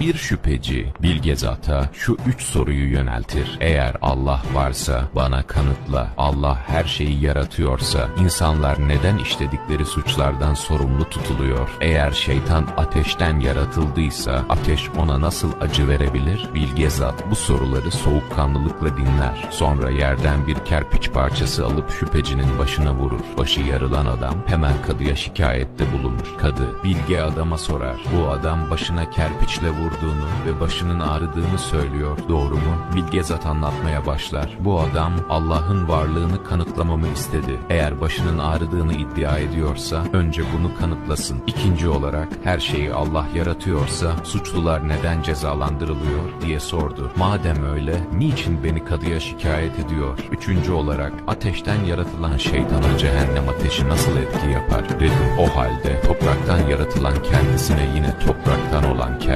Bir şüpheci bilge zata şu üç soruyu yöneltir. Eğer Allah varsa bana kanıtla. Allah her şeyi yaratıyorsa insanlar neden işledikleri suçlardan sorumlu tutuluyor? Eğer şeytan ateşten yaratıldıysa ateş ona nasıl acı verebilir? Bilge zat bu soruları soğukkanlılıkla dinler. Sonra yerden bir kerpiç parçası alıp şüphecinin başına vurur. Başı yarılan adam hemen kadıya şikayette bulunur. Kadı bilge adama sorar. Bu adam başına kerpiçle vurduğunu ve başının ağrıdığını söylüyor. Doğru mu? Bilge zat anlatmaya başlar. Bu adam Allah'ın varlığını kanıtlamamı istedi. Eğer başının ağrıdığını iddia ediyorsa önce bunu kanıtlasın. İkinci olarak her şeyi Allah yaratıyorsa suçlular neden cezalandırılıyor diye sordu. Madem öyle niçin beni kadıya şikayet ediyor? Üçüncü olarak ateşten yaratılan şeytana cehennem ateşi nasıl etki yapar? Dedim o halde topraktan yaratılan kendisine yine topraktan olan